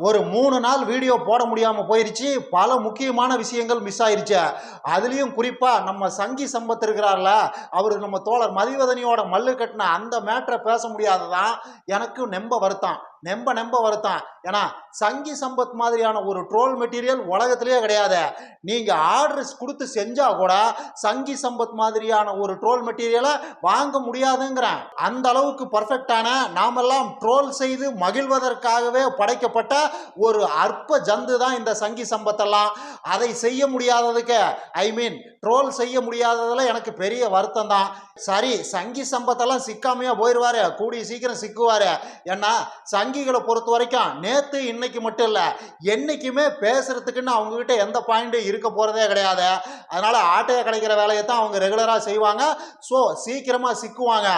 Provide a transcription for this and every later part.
ஒரு மூணு நாள் வீடியோ போட முடியாமல் போயிருச்சு. பல முக்கியமான விஷயங்கள் மிஸ் ஆயிருச்சு. அதுலேயும் குறிப்பாக நம்ம சங்கி சம்பத் இருக்கிறார்ல அவர் நம்ம தோழர் மதிவதனியோட மல்லு கட்டின அந்த மேட்டரை பேச முடியாததான் எனக்கு நெம்ப வருத்தம். நெம்ப நெம்ப வருத்தான். ஏன்னா சங்கி சம்பத் மாதிரியான ஒரு ட்ரோல் மெட்டீரியல் உலகத்திலேயே கிடையாது. நீங்கள் ஆர்டர்ஸ் கொடுத்து செஞ்சால் கூட சங்கி சம்பத் மாதிரியான ஒரு ட்ரோல் மெட்டீரியலை வாங்க முடியாதுங்கிறேன். அந்த அளவுக்கு பர்ஃபெக்டான நாமெல்லாம் ட்ரோல் செய்து மகிழ்வதற்காகவே படைக்கப்பட்ட ஒரு அற்ப ஜந்து தான் இந்த சங்கி சம்பத்தெல்லாம். அதை செய்ய முடியாததுக்கு ஐ மீன் ட்ரோல் செய்ய முடியாததில் எனக்கு பெரிய வருத்தம் தான் சரி சங்கி சம்பத்தெல்லாம் சிக்காமையா போயிடுவாரு கூடிய சீக்கிரம் சிக்குவாரு. ஏன்னா சங்கிகளை பொறுத்த வரைக்கும் நேத்து இன்னைக்கு மட்டும் இல்லை என்னைக்குமே பேசுறதுக்குன்னு அவங்கக்கிட்ட எந்த பாயிண்ட்டும் இருக்க போறதே கிடையாது. அதனால ஆட்டையை கிடைக்கிற வேலையை தான் அவங்க ரெகுலராக செய்வாங்க. ஸோ சீக்கிரமா சிக்குவாங்க.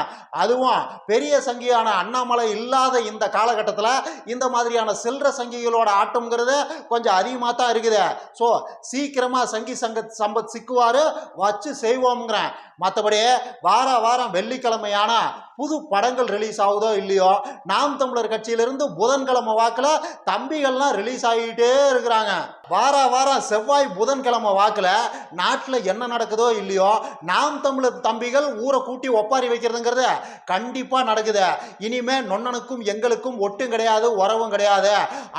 அதுவும் பெரிய சங்கியான அண்ணாமலை இல்லாத இந்த காலகட்டத்தில் இந்த மாதிரியான சில்லற சங்கிகளோட ஆட்டம்ங்கிறது கொஞ்சம் அதிகமாக தான் இருக்குது. ஸோ சீக்கிரமாக சங்கி சங்க சம்பத் சிக்குவார். வச்சு செய்வோம்ங்கிறேன் மற்றபடி வார வாரம் வெள்ளிக்கிழமையான புது படங்கள் ரிலீஸ் ஆகுதோ இல்லையோ நாம் தமிழர் கட்சியிலிருந்து புதன்கிழமை வாக்கில் தம்பிகள்லாம் ரிலீஸ் ஆகிட்டே இருக்கிறாங்க. வார வாரம் செவ்வாய் புதன்கிழமை வாக்கில் நாட்டில் என்ன நடக்குதோ இல்லையோ நாம் தமிழர் தம்பிகள் ஊரை கூட்டி ஒப்பாரி வைக்கிறதுங்கிறது கண்டிப்பாக நடக்குது. இனிமே நொண்ணனுக்கும் எங்களுக்கும் ஒட்டும் கிடையாது உறவும் கிடையாது.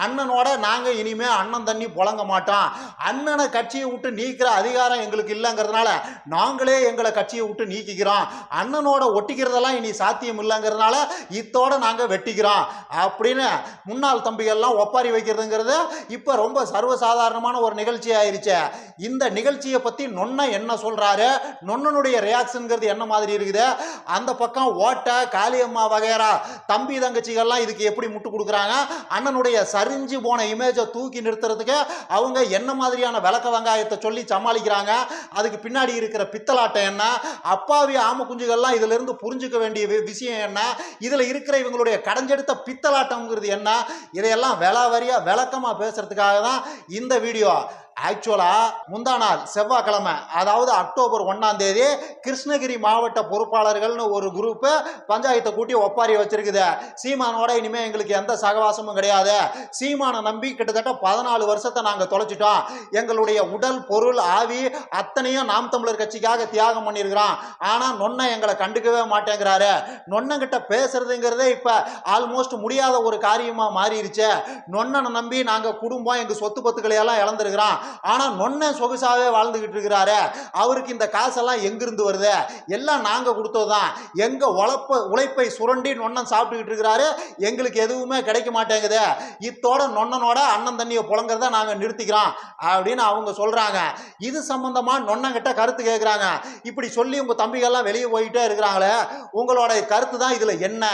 அண்ணனோட நாங்கள் இனிமே அண்ணன் தண்ணி புழங்க மாட்டோம். அண்ணனை கட்சியை விட்டு நீக்கிற அதிகாரம் எங்களுக்கு இல்லைங்கிறதுனால நாங்களே எங்களை கட்சியை விட்டு நீக்கிக்கிறோம். அண்ணனோட ஒட்டிக்கிறதெல்லாம் இனி சாத்தியம் இல்லைங்கிறதுனால இத்தோட நாங்கள் வெட்டிக்கிறோம் அப்படின்னு முன்னாள் தம்பிகள்லாம் ஒப்பாரி வைக்கிறதுங்கிறது இப்போ ரொம்ப சர்வசாதாரணமான ஒரு நிகழ்ச்சி ஆயிருச்சு இந்த நிகழ்ச்சியை பற்றி நொன்ன என்ன சொல்கிறாரு நொன்னனுடைய ரியாக்ஷனுங்கிறது என்ன மாதிரி இருக்குது? அந்த பக்கம் ஓட்டை காளியம்மா வகையரா தம்பி தங்கச்சிகள்லாம் இதுக்கு எப்படி முட்டு கொடுக்குறாங்க? அண்ணனுடைய சரிஞ்சு போன இமேஜை தூக்கி நிறுத்துறதுக்கு அவங்க என்ன மாதிரியான விளக்க வெங்காயத்தை சொல்லி சமாளிக்கிறாங்க? அதுக்கு பின்னாடி இருக்கிற பித்தலாட்டம் என்ன? அப்பாவி ஆம குஞ்சுகள்லாம் இதுல இருந்து புரிஞ்சுக்க வேண்டிய விஷயம் என்ன? இதுல இருக்கிற இவங்களுடைய கடைஞ்செடுத்த பித்தலாட்டங்கிறது என்ன? இதையெல்லாம் விலா வரியா விளக்கமா பேசுறதுக்காக தான் இந்த வீடியோ ஆக்சுவலாக முந்தா நாள் செவ்வாய்க்கிழமை அதாவது அக்டோபர் ஒன்றாம் தேதி கிருஷ்ணகிரி மாவட்ட பொறுப்பாளர்கள்னு ஒரு குரூப்பு பஞ்சாயத்தை கூட்டி ஒப்பாரி வச்சிருக்குது. சீமானோட இனிமேல் எங்களுக்கு எந்த சகவாசமும் கிடையாது. சீமானை நம்பி கிட்டத்தட்ட பதினாலு வருஷத்தை நாங்கள் தொலைச்சிட்டோம். எங்களுடைய உடல் பொருள் ஆவி அத்தனையும் நாம் தமிழர் கட்சிக்காக தியாகம் பண்ணியிருக்கிறோம். ஆனால் நொன்னை எங்களை கண்டுக்கவே மாட்டேங்கிறாரு. நொன்னங்கிட்ட பேசுறதுங்கிறதே இப்போ ஆல்மோஸ்ட் முடியாத ஒரு காரியமாக மாறிடுச்சு நொன்னனை நம்பி நாங்கள் குடும்பம் எங்கள் சொத்து பத்துக்களை எல்லாம் இழந்திருக்கிறோம். ஆனால் நொன்ன சொகுசாவே வாழ்ந்துகிட்டு இருக்கிறாரு. அவருக்கு இந்த காசெல்லாம் எங்கிருந்து வருது? எல்லாம் நாங்கள் கொடுத்தது தான் எங்கள் உழைப்ப உழைப்பை சுரண்டி நொன்னன் சாப்பிட்டுக்கிட்டு இருக்கிறாரு. எங்களுக்கு எதுவுமே கிடைக்க மாட்டேங்குது. இத்தோட நொன்னனோட அண்ணன் தண்ணியை புழங்குறத நாங்கள் நிறுத்திக்கிறோம் அப்படின்னு அவங்க சொல்கிறாங்க இது சம்மந்தமாக நொன்னங்கிட்ட கருத்து கேட்குறாங்க இப்படி சொல்லி உங்கள் தம்பிகள்லாம் வெளியே போயிட்டே இருக்கிறாங்களே உங்களோட கருத்து தான் இதில் என்ன?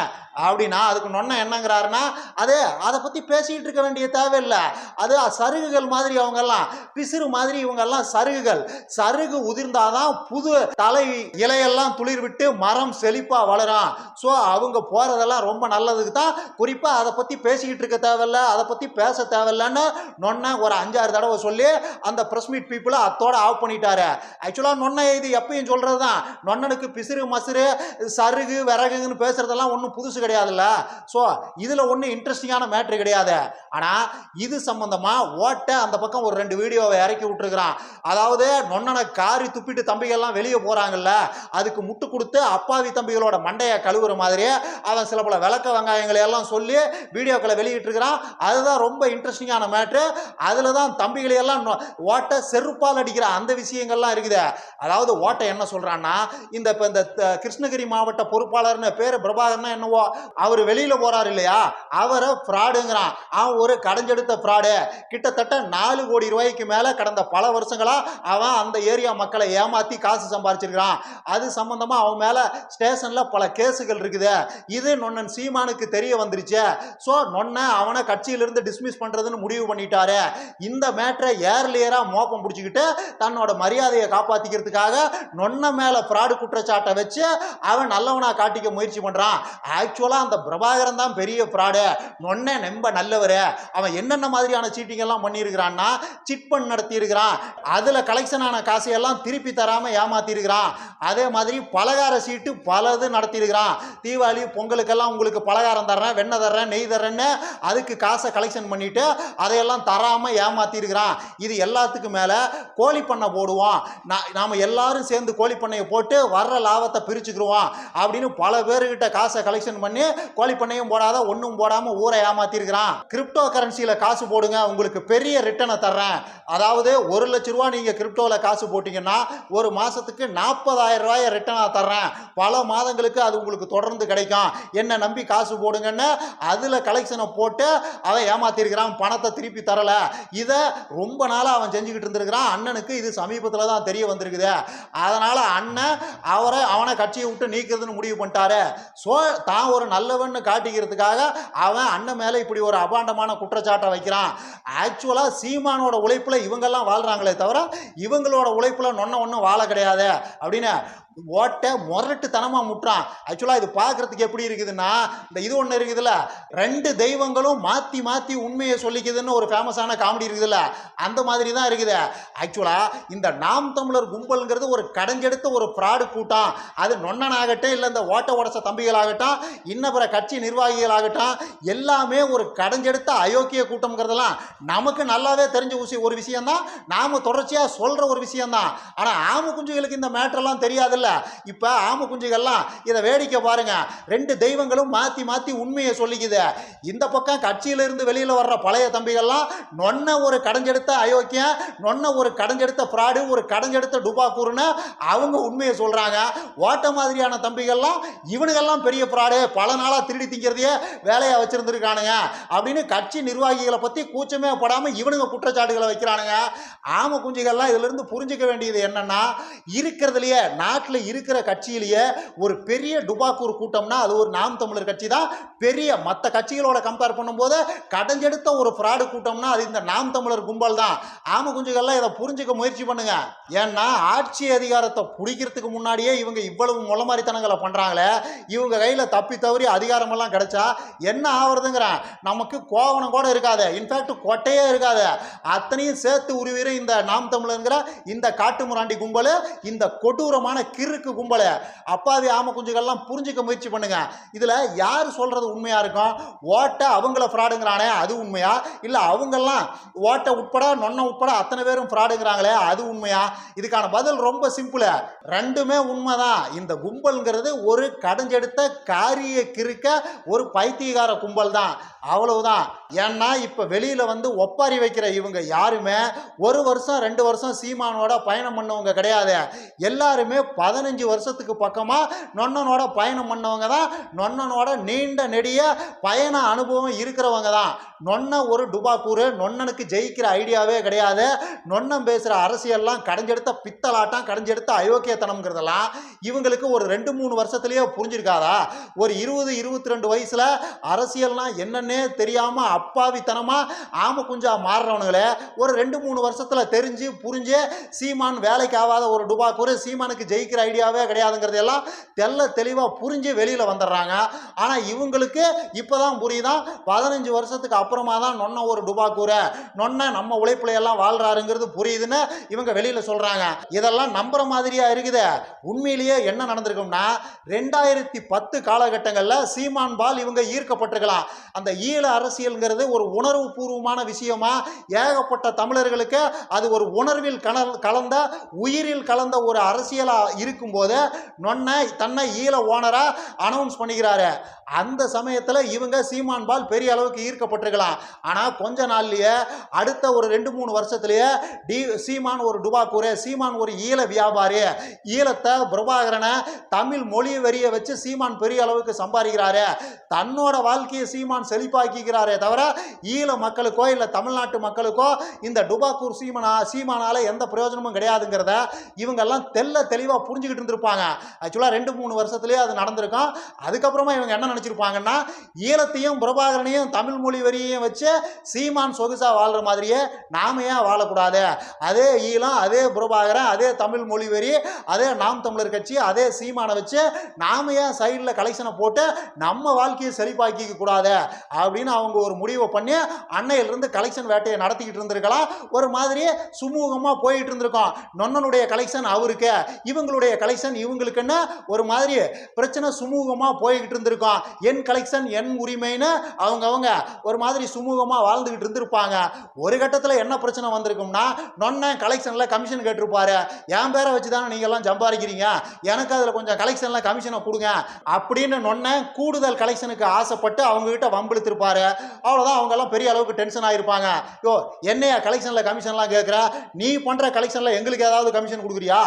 அப்படின்னா அதுக்கு நொன்ன என்னங்கிறாருன்னா அது அதை பற்றி பேசிக்கிட்டு இருக்க வேண்டிய தேவையில்லை. அது சருகுகள் மாதிரி அவங்கெல்லாம். பிசிறு மாதிரி இவங்கெல்லாம் சருகுகள். சருகு உதிர்ந்தாதான் புது தலை இலையெல்லாம் துளிர் விட்டு மரம் செழிப்பாக வளரும். ஸோ அவங்க போகிறதெல்லாம் ரொம்ப நல்லதுக்கு தான் குறிப்பாக அதை பற்றி பேசிக்கிட்டு இருக்க தேவையில்ல அதை பற்றி பேச தேவையில்லன்னு நொன்ன ஒரு அஞ்சாறு தடவை சொல்லி அந்த ப்ரெஸ் மீட் பீப்புளை அத்தோட ஆஃப் பண்ணிட்டாரு. ஆக்சுவலாக நொன்ன இது எப்பயும் சொல்கிறது தான் நொன்னனுக்கு பிசிறு மசுறு சருகு விறகுன்னு பேசுறதெல்லாம் ஒன்றும் புதுசு கிடையாதுல்ல. ஸோ இதில் ஒன்றும் இன்ட்ரெஸ்டிங்கான மேட்ரு கிடையாது. ஆனால் இது சம்மந்தமாக ஓட்ட அந்த பக்கம் ஒரு ரெண்டு வீடியோவை இறக்கி விட்டுருக்குறான். அதாவது நொன்னனை காரி துப்பிட்டு தம்பிகள்லாம் வெளியே போகிறாங்கல்ல அதுக்கு முட்டு கொடுத்து அப்பாவி தம்பிகளோட மண்டையை கழுவுற மாதிரி அவன் சில பல விளக்க வெங்காயங்களை எல்லாம் சொல்லி வீடியோக்களை வெளியிட்டிருக்கிறான். அதுதான் ரொம்ப இன்ட்ரெஸ்டிங்கான மேட்ரு அதில் தான் தம்பிகளையெல்லாம் நொ- ஓட்ட செருப்பால் அடிக்கிற அந்த விஷயங்கள்லாம் இருக்குது. அதாவது ஓட்ட என்ன சொல்கிறான்னா இந்த இப்போ இந்த த- கிருஷ்ணகிரி மாவட்ட பொறுப்பாளர்னு பேர் பிரபாகர்னா என்னவோ அவர் வெளியில் போகிறார் இல்லையா? அவரை ஃப்ராடுங்கிறான் அவன் ஒரு கடைஞ்செடுத்த ஃப்ராடு கிட்டத்தட்ட நாலு கோடி ரூபாய்க்கு மேலே கடந்த பல வருஷங்களாக அவன் அந்த ஏரியா மக்களை ஏமாற்றி காசு சம்பாரிச்சிருக்கிறான். அது சம்மந்தமாக அவன் மேலே ஸ்டேஷனில் பல கேஸுகள் இருக்குது. இது நொன்னன் சீமானுக்கு தெரிய வந்துருச்சு. ஸோ நொன்ன அவனை கட்சியிலிருந்து டிஸ்மிஸ் பண்ணுறதுன்னு முடிவு பண்ணிட்டாரு. இந்த மேட்ரை ஏர்லியராக மோப்பம் பிடிச்சிக்கிட்டு தன்னோட மரியாதையை காப்பாற்றிக்கிறதுக்காக நொன்ன மேலே ஃப்ராடு குற்றச்சாட்டை வச்சு அவன் நல்லவனா காட்டிக்க முயற்சி பண்ணுறான் ஆக்சுவலாக அந்த பிரபாகரன் தான் பெரிய ஃப்ராடு நொன்னே ரொம்ப நல்லவர். அவன் என்னென்ன மாதிரியான சீட்டிங் எல்லாம் பண்ணியிருக்கிறான்னா சிட் ஃபண்ட் நடத்தி இருக்கிறான் அதில் கலெக்ஷன் ஆன காசையெல்லாம் திருப்பி தராமல் ஏமாத்திருக்கிறான் அதே மாதிரி பலகார சீட்டு பலது நடத்தியிருக்கிறான் தீபாவளி பொங்கலுக்கெல்லாம் உங்களுக்கு பலகாரம் தர்றேன் வெண்ணெய் தர்றேன் நெய் தர்றேன்னு அதுக்கு காசை கலெக்ஷன் பண்ணிவிட்டு அதையெல்லாம் தராமல் ஏமாத்திருக்கிறான் இது எல்லாத்துக்கும் மேலே கோழி பண்ணை போடுவோம் நான் நாம் எல்லாரும் சேர்ந்து கோழி பண்ணையை போட்டு வர்ற லாபத்தை பிரிச்சுக்கிடுவோம் அப்படின்னு பல பேர்கிட்ட காசை கலெக்ஷன் பண்ணி கோழி பண்ணையும் போடாத ஒன்றும் போடாமல் ஊரை ஏமாத்திருக்கிறான் கிரிப்டோ கரன்சியில் காசு போடுங்க உங்களுக்கு பெரிய ரிட்டனை தர்றேன். அதாவது ஒரு லட்ச ரூபா நீங்கள் கிரிப்டோவில் காசு போட்டிங்கன்னா ஒரு மாதத்துக்கு நாற்பதாயிரம் ரூபாயை ரிட்டனாக தர்றேன். பல மாதங்களுக்கு அது உங்களுக்கு தொடர்ந்து கிடைக்கும். என்ன நம்பி காசு போடுங்கன்னு அதில் கலெக்ஷனை போட்டு அவன் ஏமாத்திருக்கிறான் பணத்தை திருப்பி தரலை. இதை ரொம்ப நாளாக அவன் செஞ்சுக்கிட்டு இருந்திருக்கிறான். அண்ணனுக்கு இது சமீபத்தில் தான் தெரிய வந்திருக்குது. அதனால் அண்ணன் அவரை அவனை கட்சியை விட்டு நீக்கிறதுன்னு முடிவு பண்ணிட்டாரு. ஸோ தான் ஒரு நல்லவன்னு காட்டிக்கிறதுக்காக அவன் அண்ணன் மேலே இப்படி ஒரு அபாண்டமான குற்றச்சாட்டை வைக்கிறான். ஆக்சுவலாக சீமானோட உழைப்பு உழைப்பில் இவங்கெல்லாம் வாழ்கிறாங்களே தவிர இவங்களோட உழைப்பில் நொன்ன ஒன்றும் வாழ கிடையாது அப்படின்னு ஓட்டை முரட்டுத்தனமாக முட்டுறான். ஆக்சுவலாக இது பார்க்குறதுக்கு எப்படி இருக்குதுன்னா இந்த இது ஒன்று இருக்குதுல்ல ரெண்டு தெய்வங்களும் மாற்றி மாற்றி உண்மையை சொல்லிக்குதுன்னு ஒரு ஃபேமஸான காமெடி இருக்குதுல்ல அந்த மாதிரி தான் இருக்குது ஆக்சுவலாக இந்த நாம் தமிழர் கும்பல்ங்கிறது ஒரு கடைஞ்செடுத்த ஒரு ஃப்ராடு கூட்டம் அது நொன்னனாகட்டும் இல்லை இந்த ஓட்ட உடச்ச தம்பிகளாகட்டும் இன்ன பிற கட்சி நிர்வாகிகளாகட்டும் எல்லாமே ஒரு கடைஞ்செடுத்த அயோக்கிய கூட்டம்ங்கிறதெல்லாம் நமக்கு நல்லாவே தெரிஞ்ச விஷயம் ஒரு விஷயம்தான். நாம் தொடர்ச்சியாக சொல்கிற ஒரு விஷயம்தான். ஆனால் ஆம குஞ்சுகளுக்கு இந்த மேட்டரெல்லாம் தெரியாதுல்ல. இப்போ ஆம குஞ்சுகள்லாம் இதை வேடிக்கை பாருங்க. ரெண்டு தெய்வங்களும் மாற்றி மாற்றி உண்மையை சொல்லிக்குது. இந்த பக்கம் கட்சியிலிருந்து வெளியில் வர்ற பழைய தம்பிகள்லாம் நொன்ன ஒரு கடைஞ்செடுத்த அயோக்கியம் நொன்ன ஒரு கடைஞ்செடுத்த ஃப்ராடு ஒரு கடைஞ்செடுத்த டுபாக்கூர்னு அவங்க உண்மையை சொல்கிறாங்க ஓட்ட மாதிரியான தம்பிகள்லாம் இவனுங்கெல்லாம் பெரிய ஃப்ராடு பல நாளாக திருடி திங்கிறதையே வேலையாக வச்சுருந்துருக்கானுங்க. அப்படின்னு கட்சி நிர்வாகிகளை பற்றி கூச்சமே படாமல் இவனுங்க குற்றச்சாட்டுகளை வைக்கிறானுங்க. ஆம குஞ்சுகள்லாம் இதிலிருந்து புரிஞ்சுக்க வேண்டியது என்னன்னா இருக்கிறதுலையே நாட்டில் இருக்கிற கட்சியிலேயே ஒரு பெரிய டுபாக்கூர் கூட்டம்னா அது ஒரு நாம் தமிழர் கட்சி தான். பெரிய மற்ற கட்சிகளோட கம்பேர் பண்ணும்போது கடைஞ்செடுத்த ஒரு ஃப்ராடு கூட்டம்னா அது இந்த நாம் தமிழர் கும்பல் தான். ஆம குஞ்சுகள்லாம் இதை புரிஞ்சுக்க முயற்சி பண்ணுங்க. ஏன்னா ஆட்சி அதிகாரத்தை பிடிக்கிறதுக்கு முன்னாடியே இவங்க இவ்வளவு முளமாரித்தனங்களை பண்ணுறாங்களே இவங்க கையில் தப்பி தவறி அதிகாரமெல்லாம் கிடைச்சா என்ன ஆகுறதுங்கிறேன் நமக்கு கோவணம் கூட இருக்காது. இன்ஃபேக்ட் கொட்டையே இருக்காது. அத்தனையும் சேர்த்து உருவிற இந்த நாம் தமிழருங்கிற இந்த காட்டு முராண்டி கும்பல் இந்த கொடூரமான கிறுக்கு கும்பல். அப்பாவி ஆம குஞ்சுகள்லாம் புரிஞ்சுக்க முயற்சி பண்ணுங்க. இதில் யார் சொல்கிறது உண்மையாக இருக்கும்? ஓட்டை அவங்கள ஃப்ராடுங்கிறானே அது உண்மையா? இல்லை அவங்கெல்லாம் ஓட்டை உட்பட நொன்ன உட்பட அத்தனை பேரும் ஃப்ராடுங்கிறாங்களே அது உண்மையா? இதுக்கான பதில் ரொம்ப சிம்பிளு ரெண்டுமே உண்மைதான். இந்த கும்பல்ங்கிறது ஒரு கடைஞ்செடுத்த காரிய கிறுக்க ஒரு பைத்தியகார கும்பல் தான் அவ்வளவுதான். ஏன்னா இப்போ வெளியில் வந்து ஒப்பாரி வைக்கிற இவங்க யாருமே ஒரு வருஷம் ரெண்டு வருஷம் சீமானோட பயணம் பண்ணவங்க கிடையாது. எல்லாருமே பதினஞ்சு வருஷத்துக்கு பக்கமாக நொன்னனோட பயணம் பண்ணவங்க தான். நொன்னனோட நீண்ட நெடிய பயண அனுபவம் இருக்கிறவங்க தான். நொன்ன ஒரு டுபாக்கூரு நொன்னனுக்கு ஜெயிக்கிற ஐடியாவே கிடையாது. நொன்னம் பேசுகிற அரசியல்லாம் கடைஞ்செடுத்த பித்தலாட்டம் கடைஞ்செடுத்த அயோக்கியத்தனம்ங்கிறதெல்லாம் இவங்களுக்கு ஒரு ரெண்டு மூணு வருஷத்துலேயே புரிஞ்சிருக்காதா? ஒரு இருபது இருபத்தி ரெண்டு வயசில் அரசியல்னா என்னன்னே தெரியாமல் அப்பாவித்தனமாக ஆம குஞ்சா மாறுறவனுங்களே ஒரு ரெண்டு மூணு வருஷத்தில் தெரிஞ்சு புரிஞ்சு சீமான் வேலைக்கு ஆகாத ஒரு டுபாக்கூரு சீமானுக்கு ஜெயிக்கிற ஐடியாவே கிடையாதுங்கிறதெல்லாம் தெல்ல தெளிவாக புரிஞ்சு வெளியில் வந்துடுறாங்க. ஆனால் இவங்களுக்கு இப்போ தான் புரியுதான் பதினஞ்சு வருஷத்துக்கு அப்புறமா தான் நொன்ன ஒரு டுபாக்கூரை நொன்ன நம்ம உழைப்புல எல்லாம் வாழ்கிறாருங்கிறது புரியுதுன்னு இவங்க வெளியில் சொல்கிறாங்க இதெல்லாம் நம்புகிற மாதிரியாக இருக்குது? உண்மையிலேயே என்ன நடந்திருக்கும்னா ரெண்டாயிரத்தி பத்து காலகட்டங்களில் சீமான் பால் இவங்க ஈர்க்கப்பட்டிருக்கலாம். அந்த ஈழ அரசியல்ங்கிறது ஒரு உணர்வு பூர்வமான விஷயமா ஏகப்பட்ட தமிழர்களுக்கு அது ஒரு உணர்வில் கலல் கலந்த உயிரில் கலந்த ஒரு அரசியலாக இருக்கும்போது நொன்னை தன்னை ஈழ ஓனராக அனௌன்ஸ் பண்ணிக்கிறாரு. அந்த சமயத்தில் இவங்க சீமான் பால் பெரிய அளவுக்கு ஈர்க்கப்பட்டிருக்கலாம். ஆனால் கொஞ்ச நாள்லயே அடுத்த ஒரு ரெண்டு மூணு வருஷத்துலேயே டி சீமான் ஒரு டுபாக்கூரு சீமான் ஒரு ஈழ வியாபாரி. ஈழத்தை பிரபாகரனை தமிழ் மொழி வெறிய வச்சு சீமான் பெரிய அளவுக்கு சம்பாதிக்கிறாரு. தன்னோட வாழ்க்கையை சீமான் செழிப்பாக்கிக்கிறாரே தவிர ஈழ மக்களுக்கோ இல்லை தமிழ்நாட்டு மக்களுக்கோ இந்த டுபாக்கூர் சீமனா சீமானால எந்த பிரயோஜனமும் கிடையாதுங்கிறத இவங்கெல்லாம் தெல்ல தெளிவாக புரிஞ்சுக்கிட்டு இருந்திருப்பாங்க. ஆக்சுவலாக ரெண்டு மூணு வருஷத்துலேயே அது நடந்திருக்கும். அதுக்கப்புறமா இவங்க என்ன நினச்சிருப்பாங்கன்னா ஈழத்தையும் பிரபாகரனையும் தமிழ் மொழி வரியையும் வச்சு சீமான் சொகுசாக வாழ்கிற மாதிரியே நாம ஏன் வாழக்கூடாது? அதே ஈழம் அதே பிரபாகரன் அதே தமிழ் மொழி வரி அதே நாம் தமிழர் கட்சி அதே சீமானை வச்சு நாம ஏன் சைடில் கலெக்ஷனை போட்டு நம்ம வாழ்க்கையை செழிப்பாக்கிக்க கூடாது? அப்படின்னு அவங்க ஒரு முடிவை பண்ணி அன்னையிலிருந்து கலெக்ஷன் வேட்டையை நடத்திக்கிட்டு இருந்திருக்கலாம். ஒரு மாதிரி சுமூகமாக போயிட்டு இருந்திருக்கோம் நொன்னனுடைய கலெக்ஷன் அவருக்கு. இவங்களுடைய கலெக்ஷன் இவங்களுக்குன்னு ஒரு மாதிரி பிரச்சனை சுமூகமாக போய்கிட்டு இருந்திருக்கோம் என் கலெக்ஷன் என் உரிமைன்னு அவங்கவங்க ஒரு மாதிரி சுமூகமாக வாழ்ந்துக்கிட்டு இருந்திருப்பாங்க. ஒரு கட்டத்தில் என்ன பிரச்சனை வந்திருக்கும்னா நொன்ன கலெக்ஷனில் கமிஷன் கேட்டிருப்பாரு. என் பேரை வச்சு தானே நீங்கள்லாம் சம்பாதிக்கிறீங்க? எனக்கு அதில் கொஞ்சம் கலெக்ஷனில் கமிஷனை கொடுங்க. அப்படின்னு நொன்ன கூடுதல் கலெக்ஷனுக்கு ஆசைப்பட்டு அவங்ககிட்ட வம்பிழுத்திருப்பாரு. அவ்வளோதான் அவங்கெல்லாம் பெரிய அளவுக்கு டென்ஷன் ஆகிருப்பாங்க யோ என்னைய கலெக்ஷனில் கமிஷன்லாம் கேட்குறா நீ பண்ணுற கலெக்ஷனில் எங்களுக்கு ஏதாவது கமிஷன் கொடுக்குறியா?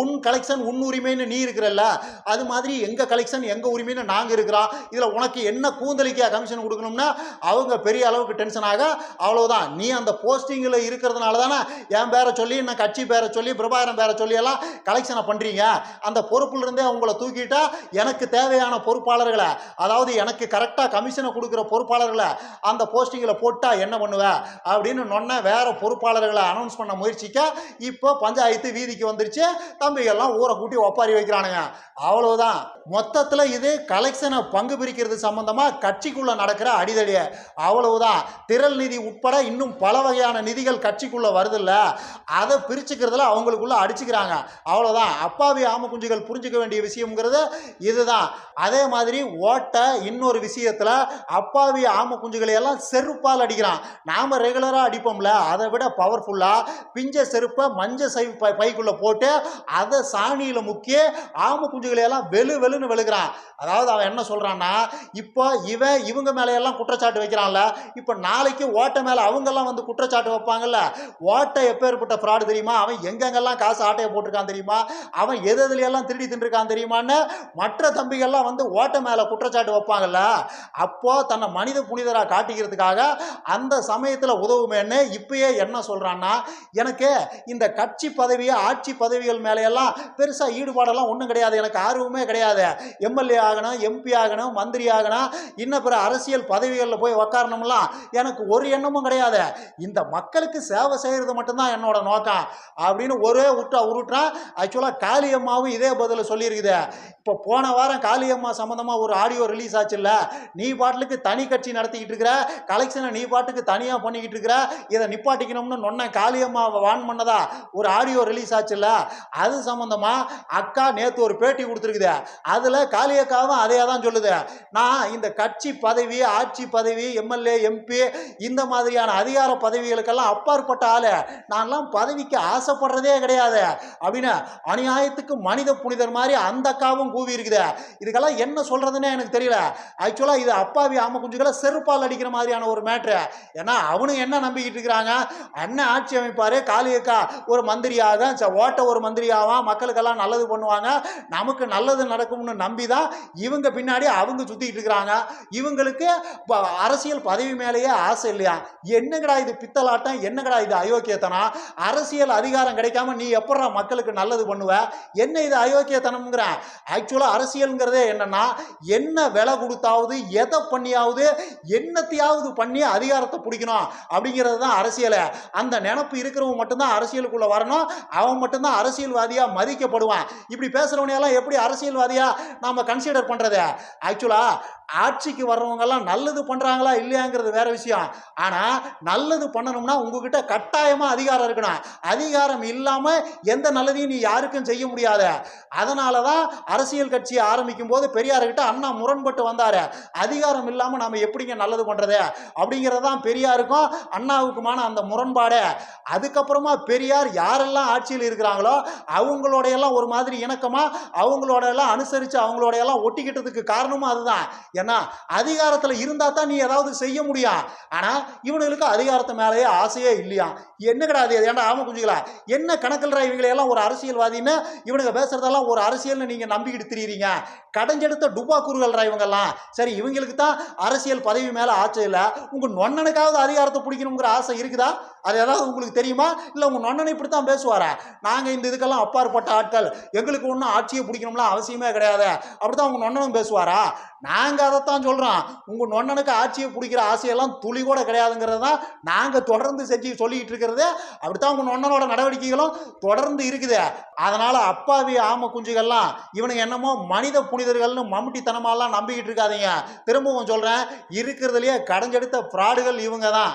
உன் கலெக்ஷன் உன் உரிமைன்னு நீ இருக்கிறல்ல. அது மாதிரி எங்கள் கலெக்ஷன் எங்கள் உரிமைன்னு நாங்கள் இருக்கிறோம். இதில் உனக்கு என்ன கூந்தலிக்கா கமிஷன் கொடுக்கணும்னா அவங்க பெரிய அளவுக்கு டென்ஷன் ஆக அவ்வளோதான் நீ அந்த போஸ்டிங்கில் இருக்கிறதுனால தானே என் பேரை சொல்லி நான் கட்சி பேரை சொல்லி பிரபாகரன் பேரை சொல்லி எல்லாம் கலெக்ஷனை பண்ணுறீங்க அந்த பொறுப்புலேருந்தே உங்களை தூக்கிட்டா எனக்கு தேவையான பொறுப்பாளர்களை அதாவது எனக்கு கரெக்டாக கமிஷனை கொடுக்குற பொறுப்பாளர்களை அந்த போஸ்டிங்கில் போட்டால் என்ன பண்ணுவேன் அப்படின்னு நொன்ன வேற பொறுப்பாளர்களை அனௌன்ஸ் பண்ண முயற்சிக்க இப்போ பஞ்சாயத்து வீதிக்கு வந்துருச்சு. தம்பிகள்லாம் ஊரை கூட்டி ஒப்பாரி வைக்கிறானுங்க. அவ்வளவுதான். மொத்தத்தில் இது கலெக்ஷனை பங்கு பிரிக்கிறது சம்பந்தமாக கட்சிக்குள்ள நடக்கிற அடிதடி. அவ்வளவுதான். திரள் நிதி உட்பட இன்னும் பல வகையான நிதிகள் கட்சிக்குள்ள வருதில்ல. அதை பிரிச்சுக்கிறதுல அவங்களுக்குள்ள அடிச்சுக்கிறாங்க. அவ்வளவுதான். அப்பாவி ஆம குஞ்சுகள் புரிஞ்சுக்க வேண்டிய விஷயம்ங்கிறது இதுதான். அதே மாதிரி ஓட்ட இன்னொரு விஷயத்தில் அப்பாவி ஆம குஞ்சுகளை எல்லாம் செருப்பால் அடிக்கிறான். நாம ரெகுலராக அடிப்போம்ல. அதை விட பவர்ஃபுல்லாக பிஞ்ச செருப்பை மஞ்சள் சை பை- பைக்குள்ளே போட்டு அதை சாணியில் முக்கிய ஆம குஞ்சுகளையெல்லாம் வெளு வெளுன்னு வெளுக்கிறான். அதாவது அவன் என்ன சொல்கிறான்னா இப்போ இவன் இவங்க மேலையெல்லாம் எல்லாம் குற்றச்சாட்டு வைக்கிறான்ல இப்போ நாளைக்கு ஓட்டை மேலே அவங்கெல்லாம் வந்து குற்றச்சாட்டு வைப்பாங்கல்ல ஓட்டை எப்பேற்பட்ட ஃப்ராடு தெரியுமா? அவன் எங்கெங்கெல்லாம் காசு ஆட்டையை போட்டிருக்கான் தெரியுமா? அவன் எது எதுலையெல்லாம் திருடி தின்றுருக்கான் தெரியுமான்னு மற்ற தம்பிகள்லாம் வந்து ஓட்டை மேலே குற்றச்சாட்டு வைப்பாங்கல்ல அப்போ தன்னை மனித புனிதராக காட்டிக்கிறதுக்காக அந்த சமயத்தில் உதவுமேன்னு இப்போ இப்பயே என்ன சொல்றான்னா எனக்கு இந்த கட்சி பதவி ஆட்சி பதவிகள் மேலையெல்லாம் பெருசாக ஈடுபாடெல்லாம் ஒன்றும் கிடையாது. எனக்கு ஆர்வமே கிடையாது. எம்எல்ஏ ஆகணும் எம்பி ஆகணும் மந்திரி ஆகணும் இன்னும் பிற அரசியல் பதவிகளில் போய் உக்காரணும்லாம் எனக்கு ஒரு எண்ணமும் கிடையாது. இந்த மக்களுக்கு சேவை செய்கிறது மட்டும்தான் என்னோட நோக்கம் அப்படின்னு ஒரே உருட்டா உருட்டுறான் ஆக்சுவலாக காளியம்மாவும் இதே பதில் சொல்லியிருக்குது. இப்போ போன வாரம் காளியம்மா சம்மந்தமாக ஒரு ஆடியோ ரிலீஸ் ஆச்சுல்ல? நீ பாட்டுக்கு தனி கட்சி நடத்திக்கிட்டு இருக்கிற கலெக்ஷனை நீ பாட்டுக்கு தனியாக பண்ணிக்கிட்டு இருக்கிற இதை நிப்பாட்டிக்கணும்னு நொன்ன காளியம்மாவை வான் பண்ணதா? ஒரு ஆடியோ ரிலீஸ் ஆச்சுல்ல? அது சம்மந்தமாக அக்கா நேற்று ஒரு பேட்டி கொடுத்துருக்குது. அதில் காளியக்காவும் அதே தான் சொல்லுது. நான் இந்த கட்சி பதவி ஆட்சி பதவி எம்எல்ஏ எம்பி இந்த மாதிரியான அதிகார பதவிகளுக்கெல்லாம் அப்பாற்பட்ட ஆளு. நான்லாம் பதவிக்கு ஆசைப்படுறதே கிடையாது. அப்படின்னு அநியாயத்துக்கு மனித புனிதர் மாதிரி அந்த அக்காவும் கூவி இருக்குது இதுக்கெல்லாம் என்ன சொல்கிறதுனே எனக்கு தெரியல. ஆக்சுவலாக இது அப்பாவி ஆம குஞ்சுகளை செருப்பால் அடிக்கிற மாதிரியான ஒரு மேட்ரு ஏன்னா அவனும் என்ன நம்பிக்கிட்டு இருக்கிறாங்க? அண்ணன் ஆட்சி அமைப்பாரு காளியக்கா ஒரு மந்திரியாக ஓட்ட ஒரு மந்திரியாவான் மக்களுக்கெல்லாம் நல்லது பண்ணுவாங்க. நமக்கு நல்லது நடக்கும்னு நம்பி தான் இவங்க பின்னாடி அவங்க சுத்திட்டு இருக்கிறாங்க. இவங்களுக்கு அரசியல் பதவி மேலேயே ஆசை இல்லையா? என்னங்கடா இது பித்தலாட்டம்? என்னங்கடா இது அயோக்கியத்தனம்? அரசியல் அதிகாரம் கிடைக்காம நீ எப்படா மக்களுக்கு நல்லது பண்ணுவ? என்ன இது அயோக்கியத்தனம்ங்கிற? ஆக்சுவலாக அரசியல்ங்கிறதே என்னன்னா என்ன விலை கொடுத்தாவது எதை பண்ணியாவது என்னத்தையாவது பண்ணி அதிகாரத்தை பிடிக்கணும். அப்படிங்கிறது தான் அரசியல். அந்த நினப்பு இருக்கிறவன் மட்டும்தான் அரசியலுக்குள்ள வரணும். அவன் மட்டும்தான் அரசியல்வாதியா மதிக்கப்படுவான். இப்படி பேசுகிறவனையெல்லாம் எப்படி அரசியல்வாதியா நாம் கன்சிடர் பண்ணுறது ஆக்சுவலா ஆட்சிக்கு வர்றவங்கெல்லாம் நல்லது பண்றாங்களா இல்லையாங்கிறது வேற விஷயம். ஆனா நல்லது பண்ணணும்னா உங்ககிட்ட கட்டாயமாக அதிகாரம் இருக்கணும். அதிகாரம் இல்லாமல் எந்த நல்லதையும் நீ யாருக்கும் செய்ய முடியாது. அதனால தான் அரசியல் கட்சியை ஆரம்பிக்கும் போது பெரியார்கிட்ட அண்ணா முரண்பட்டு வந்தார். அதிகாரம் இல்லாமல் நாம் எப்படிங்க நல்லது பண்ணுறது அப்படிங்கிறது தான் பெரியாருக்கும் அண்ணாவுக்குமான அந்த முரண்பாடு அதுக்கப்புறமா பெரியார் யாரெல்லாம் ஆட்சியில் இருக்கிறாங்களோ அவங்களோட எல்லாம் ஒரு மாதிரி இணக்கமா அவங்களோட எல்லாம் அனுசரித்து அவங்களோட எல்லாம் ஒட்டிக்கிட்டதுக்கு காரணமும் அதுதான். ஏன்னா அதிகாரத்தில் இருந்தால் தான் நீ ஏதாவது செய்ய முடியும். ஆனால் இவனுங்களுக்கு அதிகாரத்து மேலேயே ஆசையே இல்லையா? என்ன கிடையாது ஏன்டா ஆமாம் குஞ்சுங்களா என்ன கணக்கில்ற இவங்களையெல்லாம் ஒரு அரசியல்வாதின்னு இவனுங்க பேசுறதெல்லாம் ஒரு அரசியல்னு நீங்கள் நம்பிக்கிட்டு திரியிறீங்க? கடைஞ்செடுத்த டுபா குறுகள்ரா இவங்கெல்லாம். சரி இவங்களுக்கு தான் அரசியல் பதவி மேலே ஆசை இல்லை. உங்கள் நொண்ணனுக்காவது அதிகாரத்தை பிடிக்கணுங்கிற ஆசை இருக்குதா? அது ஏதாவது உங்களுக்கு தெரியுமா? இல்லை உங்கள் நொண்ணனை இப்படி தான் பேசுவாரா? நாங்கள் இந்த இதுக்கெல்லாம் அப்பாற்பட்ட ஆட்கள். எங்களுக்கு ஒன்றும் ஆட்சியை பிடிக்கணும்லாம் அவசியமே கிடையாது. அப்படி தான் உங்கள் நொண்ணனும் பேசுவாரா? நாங்கள் அதைத்தான் சொல்கிறோம் உங்கள் நொண்ணனுக்கு ஆட்சியை பிடிக்கிற ஆசையெல்லாம் துளி கூட கிடையாதுங்கிறது தான் நாங்கள் தொடர்ந்து செஞ்சு சொல்லிக்கிட்டு இருக்கிறது. அப்படி தான் உங்கள் நொண்ணனோட நடவடிக்கைகளும் தொடர்ந்து இருக்குது. அதனால் அப்பாவி ஆம குஞ்சுகள்லாம் இவனுங்க என்னமோ மனித புனிதர்கள்னு மம்முட்டித்தனமாலாம் நம்பிக்கிட்டு இருக்காதீங்க. திரும்பவும் சொல்கிறேன் இருக்கிறதுலையே கடைஞ்செடுத்த ஃப்ராடுகள் இவங்க தான்